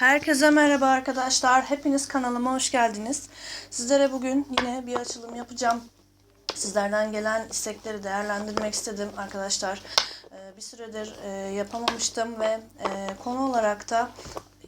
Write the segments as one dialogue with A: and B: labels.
A: Herkese merhaba arkadaşlar. Hepiniz kanalıma hoş geldiniz. Sizlere bugün yine bir açılım yapacağım. Sizlerden gelen istekleri değerlendirmek istedim arkadaşlar. Ee, Bir süredir e, yapamamıştım ve e, konu olarak da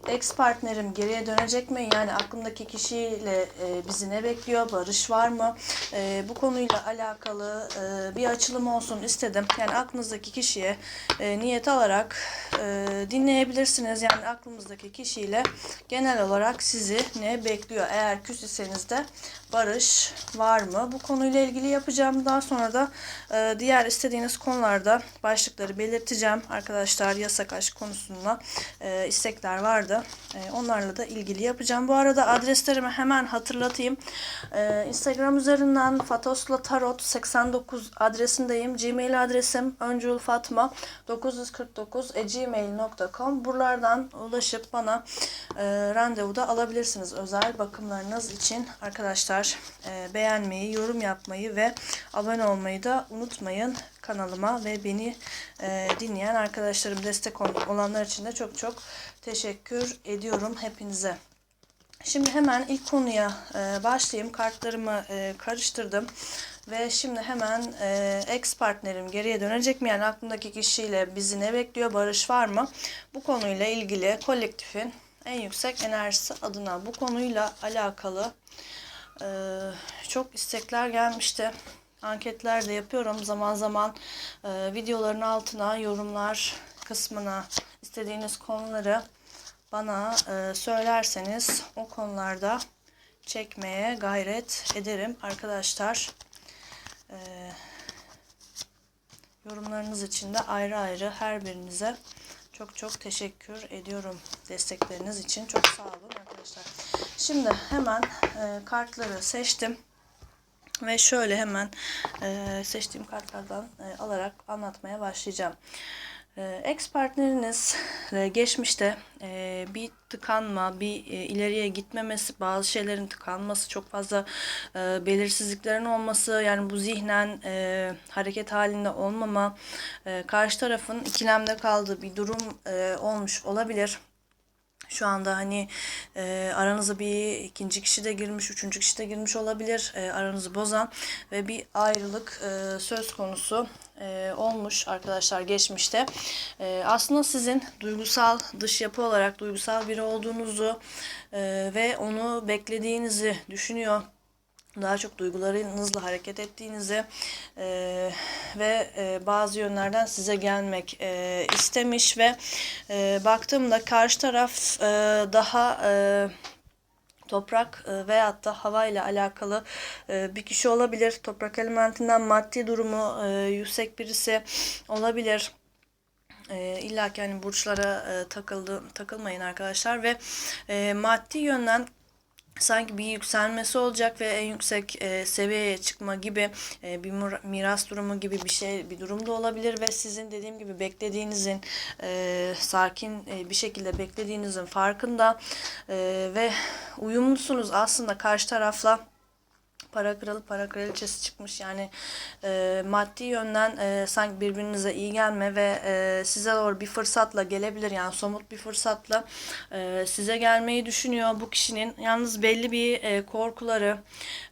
A: ex partnerim geriye dönecek mi? Yani aklımdaki kişiyle e, bizi ne bekliyor? Barış var mı? E, bu konuyla alakalı e, bir açılım olsun istedim. Yani aklınızdaki kişiye e, niyet alarak e, dinleyebilirsiniz. Yani aklımızdaki kişiyle genel olarak sizi ne bekliyor? Eğer küs iseniz de barış var mı? Bu konuyla ilgili yapacağım. Daha sonra da e, diğer istediğiniz konularda başlıkları belirteceğim. Arkadaşlar yasak aşk konusunda e, istekler vardı. E, onlarla da ilgili yapacağım. Bu arada adreslerimi hemen hatırlatayım. E, Instagram üzerinden Fatosla Tarot 89 adresindeyim. Gmail adresim öncülfatma 949 gmail.com Buralardan ulaşıp bana e, randevu da alabilirsiniz özel bakımlarınız için. Arkadaşlar e, beğenmeyi, yorum yapmayı ve abone olmayı da unutmayın kanalıma ve beni e, dinleyen arkadaşlarım destek ol- olanlar için de çok çok teşekkür ediyorum hepinize. Şimdi hemen ilk konuya e, başlayayım. Kartlarımı karıştırdım. Ve şimdi hemen e, ex partnerim geriye dönecek mi? Yani aklımdaki kişiyle bizi ne bekliyor? Barış var mı? Bu konuyla ilgili kolektifin en yüksek enerjisi adına bu konuyla alakalı e, çok istekler gelmişti. Anketler de yapıyorum. Zaman zaman e, videoların altına yorumlar kısmına istediğiniz konuları bana e, söylerseniz o konularda çekmeye gayret ederim arkadaşlar. E, yorumlarınız için de ayrı ayrı her birinize çok çok teşekkür ediyorum destekleriniz için. Çok sağ olun arkadaşlar. Şimdi hemen e, kartları seçtim. Ve şöyle hemen e, seçtiğim kartlardan e, alarak anlatmaya başlayacağım. E, ex partnerinizle geçmişte e, bir tıkanma, bir e, ileriye gitmemesi, bazı şeylerin tıkanması, çok fazla e, belirsizliklerin olması, yani bu zihnen hareket halinde olmama, karşı tarafın ikilemde kaldığı bir durum olmuş olabilir şu anda hani e, aranıza bir ikinci kişi de girmiş, üçüncü kişi de girmiş olabilir e, aranızı bozan ve bir ayrılık e, söz konusu e, olmuş arkadaşlar geçmişte. E, aslında sizin duygusal dış yapı olarak duygusal biri olduğunuzu e, ve onu beklediğinizi düşünüyor daha çok duygularınızla hareket ettiğinizi e, ve e, bazı yönlerden size gelmek e, istemiş ve e, baktığımda karşı taraf e, daha e, toprak e, veyahut da hava ile alakalı e, bir kişi olabilir. Toprak elementinden maddi durumu e, yüksek birisi olabilir. E, İlla ki hani burçlara e, takıldı, takılmayın arkadaşlar ve e, maddi yönden sanki bir yükselmesi olacak ve en yüksek e, seviyeye çıkma gibi e, bir miras durumu gibi bir şey bir durum da olabilir ve sizin dediğim gibi beklediğinizin e, sakin e, bir şekilde beklediğinizin farkında e, ve uyumlusunuz. Aslında karşı tarafla para kralı para kraliçesi çıkmış. Yani e, maddi yönden e, sanki birbirinize iyi gelme ve e, size doğru bir fırsatla gelebilir. Yani somut bir fırsatla e, size gelmeyi düşünüyor bu kişinin. Yalnız belli bir e, korkuları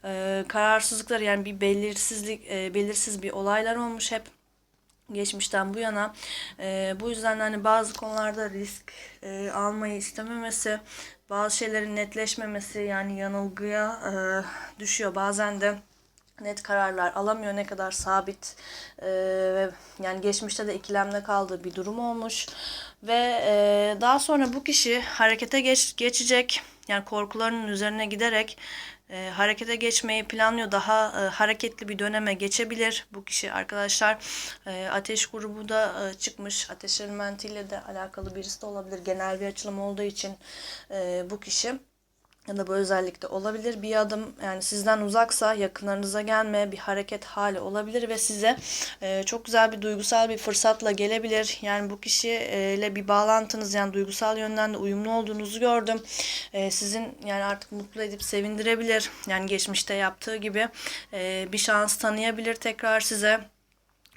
A: e, kararsızlıkları yani bir belirsizlik e, belirsiz bir olaylar olmuş hep geçmişten bu yana e, bu yüzden hani bazı konularda risk e, almayı istememesi bazı şeylerin netleşmemesi yani yanılgıya e, düşüyor. Bazen de net kararlar alamıyor ne kadar sabit e, ve yani geçmişte de ikilemde kaldığı bir durum olmuş. Ve e, daha sonra bu kişi harekete geç, geçecek yani korkularının üzerine giderek e, harekete geçmeyi planlıyor. Daha e, hareketli bir döneme geçebilir bu kişi arkadaşlar. E, ateş grubu da e, çıkmış. Ateş elementiyle de alakalı birisi de olabilir. Genel bir açılım olduğu için e, bu kişi ya da bu özellikle olabilir. Bir adım yani sizden uzaksa yakınlarınıza gelme bir hareket hali olabilir ve size e, çok güzel bir duygusal bir fırsatla gelebilir. Yani bu kişiyle bir bağlantınız yani duygusal yönden de uyumlu olduğunuzu gördüm. E, sizin yani artık mutlu edip sevindirebilir. Yani geçmişte yaptığı gibi e, bir şans tanıyabilir tekrar size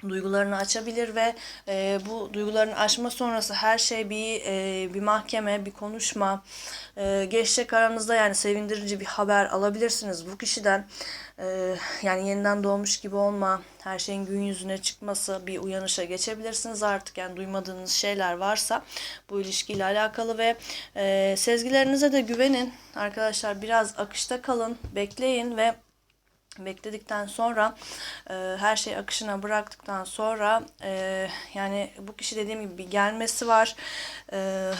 A: duygularını açabilir ve e, bu duygularını aşma sonrası her şey bir e, bir mahkeme, bir konuşma, e, geçecek aranızda yani sevindirici bir haber alabilirsiniz bu kişiden. E, yani yeniden doğmuş gibi olma, her şeyin gün yüzüne çıkması, bir uyanışa geçebilirsiniz artık. Yani duymadığınız şeyler varsa bu ilişkiyle alakalı ve e, sezgilerinize de güvenin arkadaşlar. Biraz akışta kalın, bekleyin ve bekledikten sonra e, her şey akışına bıraktıktan sonra e, yani bu kişi dediğim gibi bir gelmesi var. E,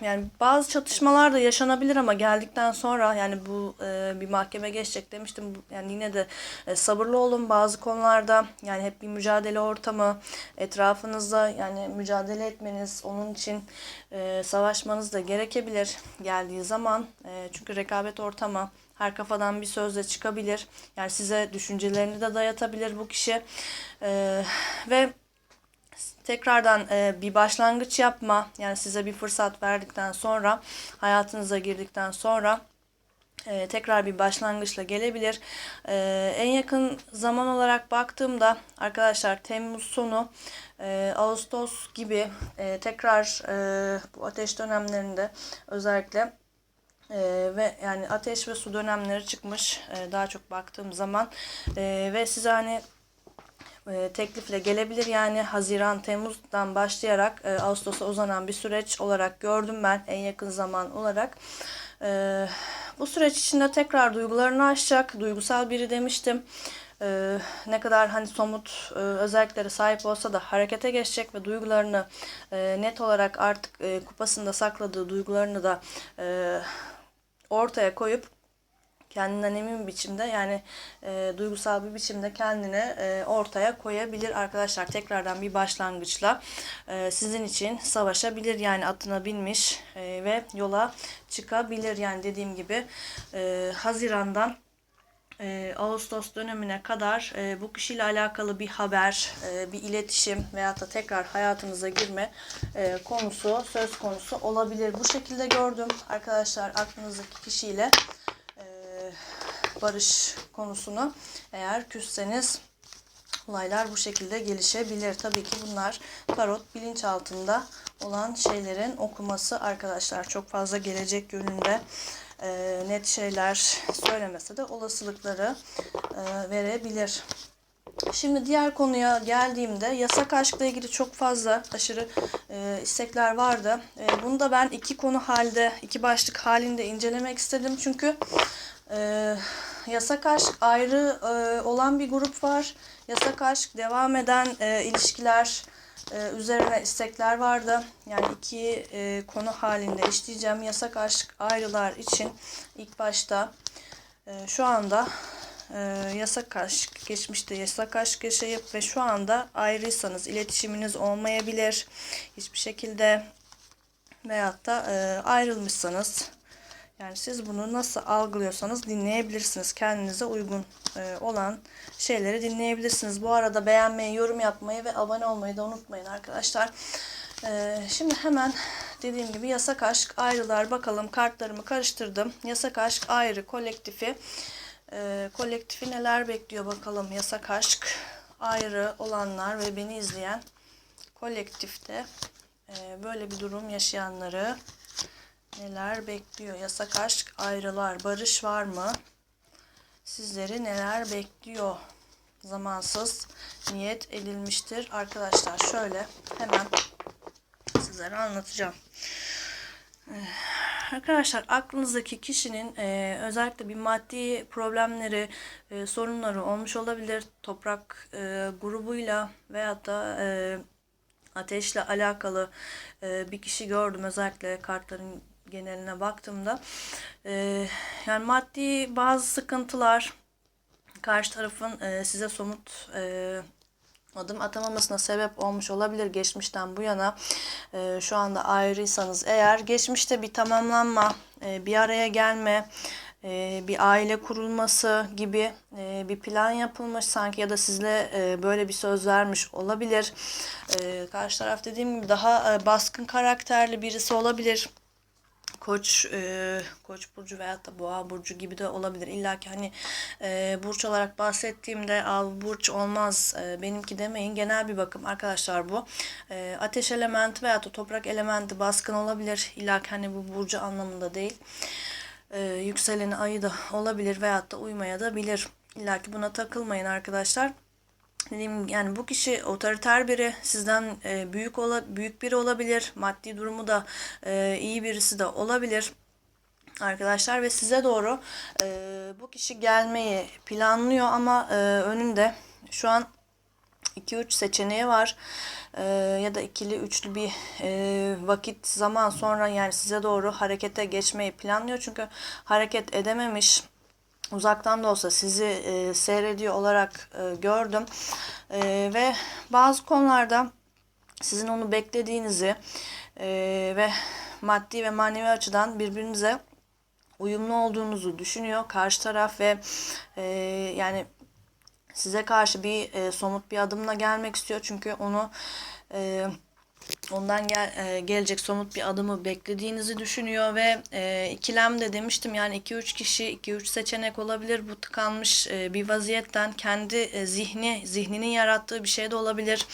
A: yani bazı çatışmalar da yaşanabilir ama geldikten sonra yani bu e, bir mahkeme geçecek demiştim. Yani yine de e, sabırlı olun bazı konularda. Yani hep bir mücadele ortamı etrafınızda yani mücadele etmeniz onun için e, savaşmanız da gerekebilir geldiği zaman. E, çünkü rekabet ortamı her kafadan bir sözle çıkabilir. Yani size düşüncelerini de dayatabilir bu kişi. Ee, ve tekrardan e, bir başlangıç yapma. Yani size bir fırsat verdikten sonra, hayatınıza girdikten sonra e, tekrar bir başlangıçla gelebilir. E, en yakın zaman olarak baktığımda arkadaşlar Temmuz sonu, e, Ağustos gibi e, tekrar e, bu ateş dönemlerinde özellikle ee, ve yani ateş ve su dönemleri çıkmış ee, daha çok baktığım zaman Ee, ve size hani e, teklifle gelebilir yani Haziran Temmuz'dan başlayarak e, Ağustos'a uzanan bir süreç olarak gördüm ben en yakın zaman olarak. Ee, bu süreç içinde tekrar duygularını aşacak duygusal biri demiştim. Ee, ne kadar hani somut e, özelliklere sahip olsa da harekete geçecek ve duygularını e, net olarak artık e, kupasında sakladığı duygularını da e, ortaya koyup kendinden emin bir biçimde yani e, duygusal bir biçimde kendini e, ortaya koyabilir arkadaşlar. Tekrardan bir başlangıçla e, sizin için savaşabilir yani atına binmiş e, ve yola çıkabilir. Yani dediğim gibi e, Haziran'dan e, Ağustos dönemine kadar e, bu kişiyle alakalı bir haber, e, bir iletişim veyahut da tekrar hayatınıza girme e, konusu söz konusu olabilir. Bu şekilde gördüm arkadaşlar aklınızdaki kişiyle e, barış konusunu. Eğer küsseniz olaylar bu şekilde gelişebilir. Tabii ki bunlar tarot bilinçaltında olan şeylerin okuması arkadaşlar. Çok fazla gelecek yönünde e, net şeyler söylemese de olasılıkları e, verebilir. Şimdi diğer konuya geldiğimde yasak aşkla ilgili çok fazla aşırı e, istekler vardı. E, bunu da ben iki konu halde, iki başlık halinde incelemek istedim. Çünkü e, yasak aşk ayrı e, olan bir grup var. Yasak aşk devam eden e, ilişkiler e, üzerine istekler vardı. Yani iki e, konu halinde işleyeceğim. Yasak aşk ayrılar için ilk başta e, şu anda e, yasak aşk, geçmişte yasak aşk yaşayıp ve şu anda ayrıysanız iletişiminiz olmayabilir. Hiçbir şekilde veyahut da e, ayrılmışsanız yani siz bunu nasıl algılıyorsanız dinleyebilirsiniz. Kendinize uygun e, olan şeyleri dinleyebilirsiniz. Bu arada beğenmeyi, yorum yapmayı ve abone olmayı da unutmayın arkadaşlar. E, şimdi hemen dediğim gibi yasak aşk ayrılar bakalım kartlarımı karıştırdım. Yasak aşk ayrı kolektifi. E, kolektifi neler bekliyor bakalım yasak aşk ayrı olanlar ve beni izleyen kolektifte böyle bir durum yaşayanları neler bekliyor? Yasak aşk, ayrılar, barış var mı? Sizleri neler bekliyor? Zamansız niyet edilmiştir. Arkadaşlar şöyle hemen sizlere anlatacağım. Ee, Arkadaşlar aklınızdaki kişinin e, özellikle bir maddi problemleri, e, sorunları olmuş olabilir. Toprak e, grubuyla veyahut da e, ateşle alakalı e, bir kişi gördüm özellikle kartların geneline baktığımda. E, yani maddi bazı sıkıntılar karşı tarafın e, size somut e, adım atamamasına sebep olmuş olabilir geçmişten bu yana. E, şu anda ayrıysanız eğer geçmişte bir tamamlanma, e, bir araya gelme, e, bir aile kurulması gibi e, bir plan yapılmış sanki ya da sizle e, böyle bir söz vermiş olabilir. E, karşı taraf dediğim gibi daha e, baskın karakterli birisi olabilir Koç e, Koç burcu veyahut da Boğa burcu gibi de olabilir. İlla ki hani e, burç olarak bahsettiğimde al burç olmaz e, benimki demeyin. Genel bir bakım arkadaşlar bu. E, ateş elementi veyahut da toprak elementi baskın olabilir. İlla ki hani bu burcu anlamında değil. E, yükseleni ayı da olabilir veyahut da uymaya da bilir. İlla ki buna takılmayın arkadaşlar dediğim yani bu kişi otoriter biri sizden e, büyük ola büyük biri olabilir maddi durumu da e, iyi birisi de olabilir. Arkadaşlar ve size doğru e, bu kişi gelmeyi planlıyor ama e, önünde şu an 2-3 seçeneği var. E, ya da ikili üçlü bir e, vakit zaman sonra yani size doğru harekete geçmeyi planlıyor. Çünkü hareket edememiş uzaktan da olsa sizi e, seyrediyor olarak e, gördüm. E, ve bazı konularda sizin onu beklediğinizi e, ve maddi ve manevi açıdan birbirinize uyumlu olduğunuzu düşünüyor. Karşı taraf ve e, yani size karşı bir e, somut bir adımla gelmek istiyor. Çünkü onu e, ondan gel, e, gelecek somut bir adımı beklediğinizi düşünüyor ve e, ikilem de demiştim yani 2-3 kişi 2-3 seçenek olabilir. Bu tıkanmış e, bir vaziyetten kendi e, zihni zihninin yarattığı bir şey de olabilir.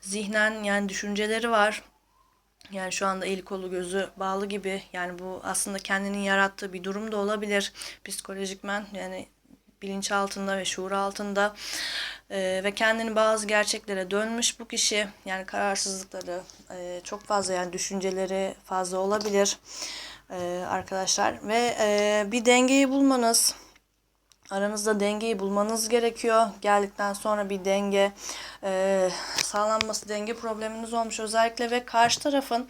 A: Zihnen yani düşünceleri var. Yani şu anda eli kolu gözü bağlı gibi yani bu aslında kendinin yarattığı bir durum da olabilir. Psikolojikmen yani bilinç altında ve şuur altında e, ve kendini bazı gerçeklere dönmüş bu kişi yani kararsızlıkları e, çok fazla yani düşünceleri fazla olabilir e, arkadaşlar ve e, bir dengeyi bulmanız aranızda dengeyi bulmanız gerekiyor. Geldikten sonra bir denge e, sağlanması, denge probleminiz olmuş özellikle ve karşı tarafın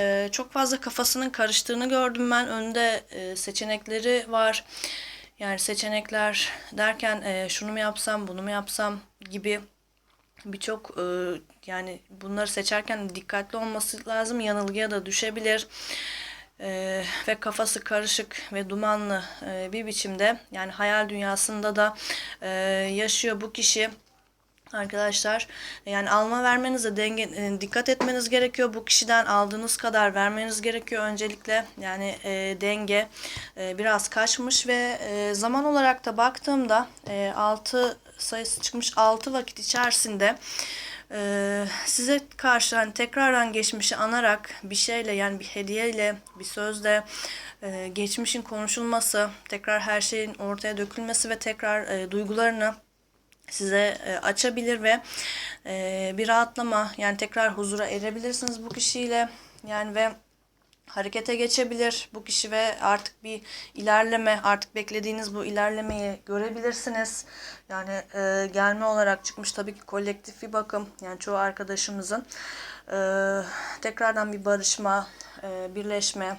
A: e, çok fazla kafasının karıştığını gördüm ben. Önünde e, seçenekleri var. Yani seçenekler derken e, şunu mu yapsam, bunu mu yapsam gibi birçok e, yani bunları seçerken dikkatli olması lazım. Yanılgıya da düşebilir. E, ve kafası karışık ve dumanlı e, bir biçimde yani hayal dünyasında da e, yaşıyor bu kişi. Arkadaşlar yani alma vermenize denge, e, dikkat etmeniz gerekiyor. Bu kişiden aldığınız kadar vermeniz gerekiyor öncelikle. Yani e, denge e, biraz kaçmış ve e, zaman olarak da baktığımda e, 6 sayısı çıkmış 6 vakit içerisinde e, size karşı hani tekrardan geçmişi anarak bir şeyle yani bir hediyeyle bir sözle e, geçmişin konuşulması tekrar her şeyin ortaya dökülmesi ve tekrar e, duygularını size e, açabilir ve e, bir rahatlama yani tekrar huzura erebilirsiniz bu kişiyle yani ve harekete geçebilir bu kişi ve artık bir ilerleme artık beklediğiniz bu ilerlemeyi görebilirsiniz. Yani e, gelme olarak çıkmış tabii ki kolektif bir bakım yani çoğu arkadaşımızın e, tekrardan bir barışma, e, birleşme,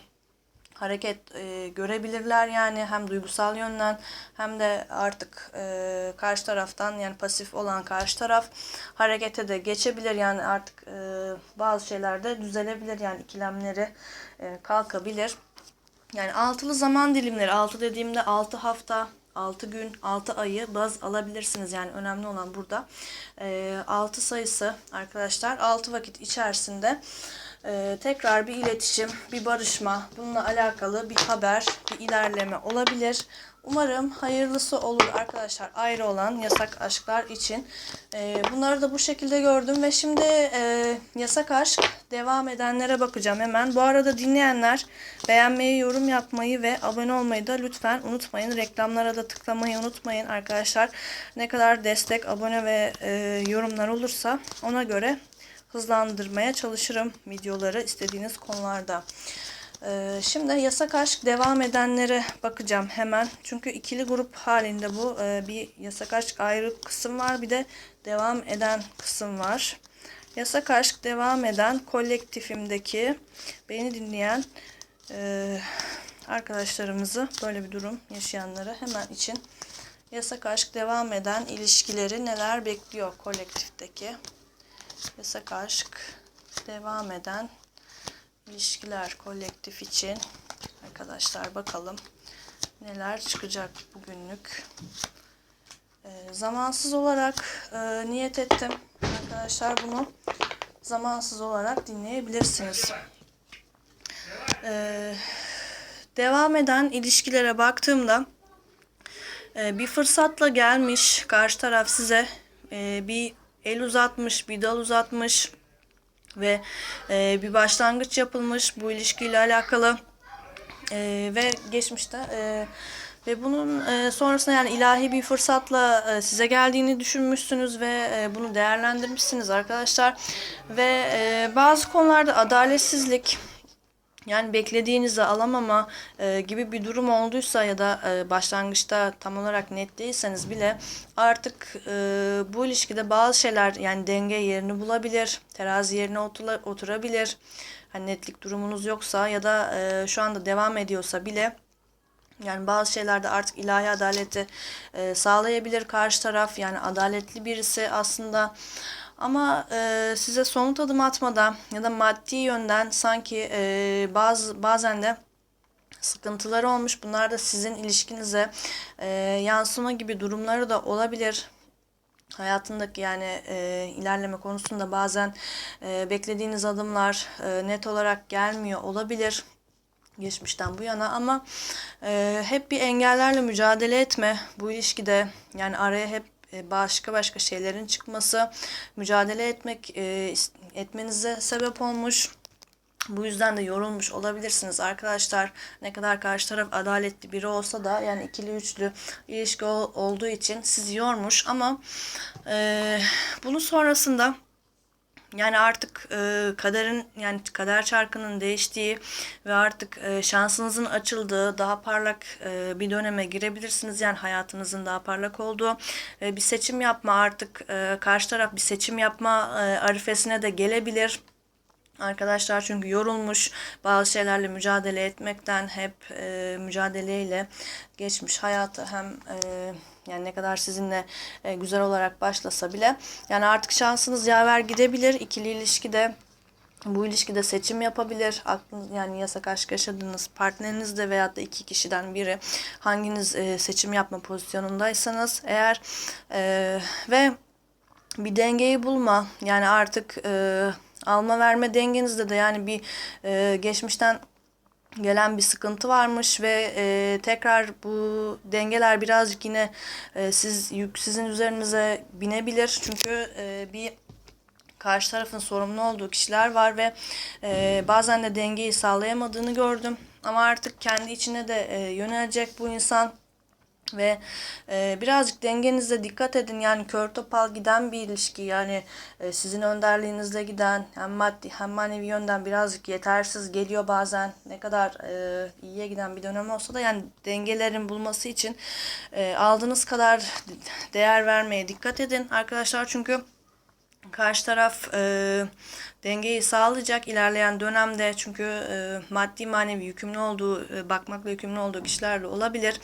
A: hareket e, görebilirler yani hem duygusal yönden hem de artık e, karşı taraftan yani pasif olan karşı taraf harekete de geçebilir yani artık e, bazı şeylerde düzelebilir yani ikilemleri e, kalkabilir. Yani altılı zaman dilimleri altı dediğimde altı hafta 6 gün 6 ayı baz alabilirsiniz. Yani önemli olan burada e, 6 sayısı arkadaşlar 6 vakit içerisinde e, tekrar bir iletişim, bir barışma, bununla alakalı bir haber, bir ilerleme olabilir. Umarım hayırlısı olur arkadaşlar ayrı olan yasak aşklar için. E, bunları da bu şekilde gördüm ve şimdi e, yasak aşk devam edenlere bakacağım hemen. Bu arada dinleyenler beğenmeyi, yorum yapmayı ve abone olmayı da lütfen unutmayın. Reklamlara da tıklamayı unutmayın arkadaşlar. Ne kadar destek, abone ve e, yorumlar olursa ona göre hızlandırmaya çalışırım videoları istediğiniz konularda. Ee, şimdi yasak aşk devam edenlere bakacağım hemen. Çünkü ikili grup halinde bu. Ee, bir yasak aşk ayrı kısım var. Bir de devam eden kısım var. Yasak aşk devam eden kolektifimdeki beni dinleyen e, arkadaşlarımızı böyle bir durum yaşayanları hemen için yasak aşk devam eden ilişkileri neler bekliyor kolektifteki yasak aşk devam eden ilişkiler kolektif için. Arkadaşlar bakalım neler çıkacak bugünlük. E, zamansız olarak e, niyet ettim. Arkadaşlar bunu zamansız olarak dinleyebilirsiniz. E, devam eden ilişkilere baktığımda e, bir fırsatla gelmiş karşı taraf size e, bir el uzatmış, bir dal uzatmış ve e, bir başlangıç yapılmış bu ilişkiyle alakalı. E, ve geçmişte e, ve bunun e, sonrasında yani ilahi bir fırsatla e, size geldiğini düşünmüşsünüz ve e, bunu değerlendirmişsiniz arkadaşlar. Ve e, bazı konularda adaletsizlik yani beklediğinizi alamama e, gibi bir durum olduysa ya da e, başlangıçta tam olarak net değilseniz bile artık e, bu ilişkide bazı şeyler yani denge yerini bulabilir, terazi yerine otura- oturabilir. Hani netlik durumunuz yoksa ya da e, şu anda devam ediyorsa bile yani bazı şeylerde artık ilahi adaleti e, sağlayabilir karşı taraf. Yani adaletli birisi aslında. Ama e, size somut adım atmadan ya da maddi yönden sanki e, bazı bazen de sıkıntıları olmuş. Bunlar da sizin ilişkinize e, yansıma gibi durumları da olabilir. Hayatındaki yani e, ilerleme konusunda bazen e, beklediğiniz adımlar e, net olarak gelmiyor olabilir geçmişten bu yana ama e, hep bir engellerle mücadele etme bu ilişkide yani araya hep başka başka şeylerin çıkması mücadele etmek e, etmenize sebep olmuş. Bu yüzden de yorulmuş olabilirsiniz arkadaşlar. Ne kadar karşı taraf adaletli biri olsa da yani ikili üçlü ilişki ol- olduğu için sizi yormuş ama e, bunun sonrasında yani artık e, kaderin yani kader çarkının değiştiği ve artık e, şansınızın açıldığı daha parlak e, bir döneme girebilirsiniz. Yani hayatınızın daha parlak olduğu e, bir seçim yapma artık e, karşı taraf bir seçim yapma e, arifesine de gelebilir. Arkadaşlar çünkü yorulmuş bazı şeylerle mücadele etmekten hep e, mücadeleyle geçmiş hayatı hem e, yani ne kadar sizinle e, güzel olarak başlasa bile yani artık şansınız yaver gidebilir ikili ilişkide bu ilişkide seçim yapabilir. Aklınız yani yasak aşk yaşadığınız partnerinizde veyahut da iki kişiden biri hanginiz e, seçim yapma pozisyonundaysanız eğer e, ve bir dengeyi bulma yani artık e, alma verme dengenizde de yani bir e, geçmişten gelen bir sıkıntı varmış ve e, tekrar bu dengeler birazcık yine e, siz yük sizin üzerinize binebilir. Çünkü e, bir karşı tarafın sorumlu olduğu kişiler var ve e, bazen de dengeyi sağlayamadığını gördüm. Ama artık kendi içine de e, yönelecek bu insan ve e, birazcık dengenize dikkat edin. Yani kör topal giden bir ilişki. Yani e, sizin önderliğinizle giden hem maddi hem manevi yönden birazcık yetersiz geliyor bazen. Ne kadar e, iyiye giden bir dönem olsa da yani dengelerin bulması için e, aldığınız kadar değer vermeye dikkat edin arkadaşlar. Çünkü Karşı taraf e, dengeyi sağlayacak ilerleyen dönemde çünkü e, maddi manevi yükümlü olduğu, e, bakmakla yükümlü olduğu kişiler de olabilir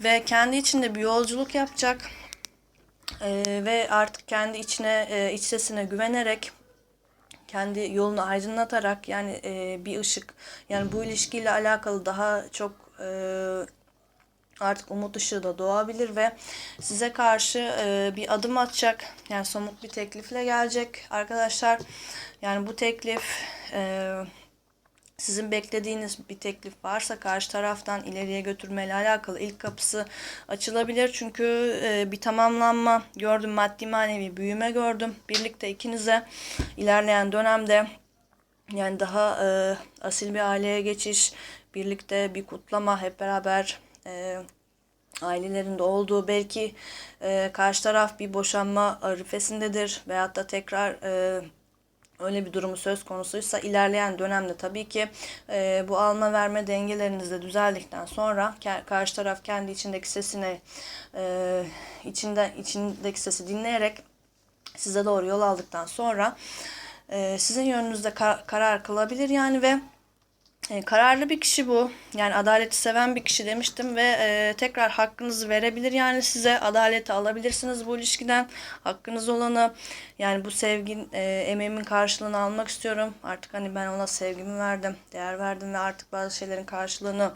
A: ve kendi içinde bir yolculuk yapacak E, ve artık kendi içine, e, iç güvenerek kendi yolunu aydınlatarak yani e, bir ışık yani bu ilişkiyle alakalı daha çok e, artık umut ışığı da doğabilir ve size karşı e, bir adım atacak. Yani somut bir teklifle gelecek arkadaşlar. Yani bu teklif e, sizin beklediğiniz bir teklif varsa karşı taraftan ileriye götürmeyle alakalı ilk kapısı açılabilir. Çünkü e, bir tamamlanma gördüm, maddi manevi büyüme gördüm. Birlikte ikinize ilerleyen dönemde yani daha e, asil bir aileye geçiş, birlikte bir kutlama, hep beraber e, ailelerinde olduğu belki e, karşı taraf bir boşanma arifesindedir veyahut da tekrar e, öyle bir durumu söz konusuysa ilerleyen dönemde tabii ki e, bu alma verme dengeleriniz de düzeldikten sonra karşı taraf kendi içindeki sesini e, içinde içindeki sesi dinleyerek size doğru yol aldıktan sonra e, sizin yönünüzde kar- karar kılabilir yani ve e, kararlı bir kişi bu. Yani adaleti seven bir kişi demiştim ve e, tekrar hakkınızı verebilir. Yani size adaleti alabilirsiniz bu ilişkiden. Hakkınız olanı yani bu sevgin, e, emeğimin karşılığını almak istiyorum. Artık hani ben ona sevgimi verdim, değer verdim ve artık bazı şeylerin karşılığını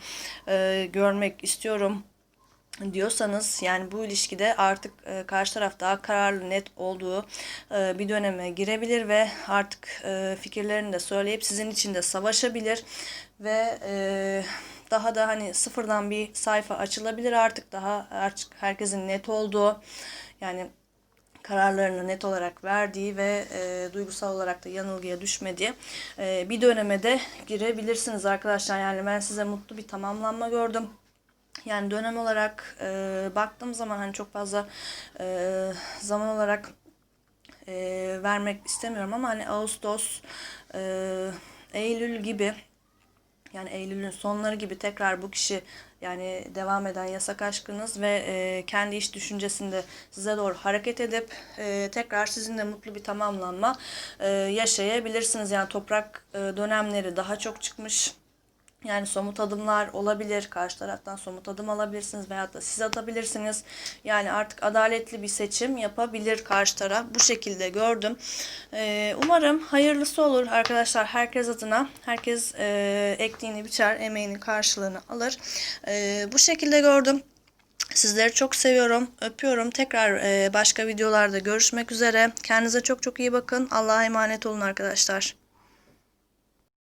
A: e, görmek istiyorum diyorsanız yani bu ilişkide artık e, karşı taraf daha kararlı net olduğu e, bir döneme girebilir ve artık e, fikirlerini de söyleyip sizin için de savaşabilir ve e, daha da hani sıfırdan bir sayfa açılabilir artık daha artık herkesin net olduğu yani kararlarını net olarak verdiği ve e, duygusal olarak da yanılgıya düşmediği e, bir döneme de girebilirsiniz arkadaşlar. Yani ben size mutlu bir tamamlanma gördüm. Yani dönem olarak e, baktığım zaman hani çok fazla e, zaman olarak e, vermek istemiyorum ama hani Ağustos, e, Eylül gibi yani Eylül'ün sonları gibi tekrar bu kişi yani devam eden yasak aşkınız ve e, kendi iş düşüncesinde size doğru hareket edip e, tekrar sizinle mutlu bir tamamlanma e, yaşayabilirsiniz. Yani toprak e, dönemleri daha çok çıkmış. Yani somut adımlar olabilir. Karşı taraftan somut adım alabilirsiniz veyahut da siz atabilirsiniz. Yani artık adaletli bir seçim yapabilir karşı taraf. Bu şekilde gördüm. Ee, umarım hayırlısı olur arkadaşlar herkes adına. Herkes e, ektiğini biçer, emeğinin karşılığını alır. Ee, bu şekilde gördüm. Sizleri çok seviyorum. Öpüyorum. Tekrar e, başka videolarda görüşmek üzere. Kendinize çok çok iyi bakın. Allah'a emanet olun arkadaşlar.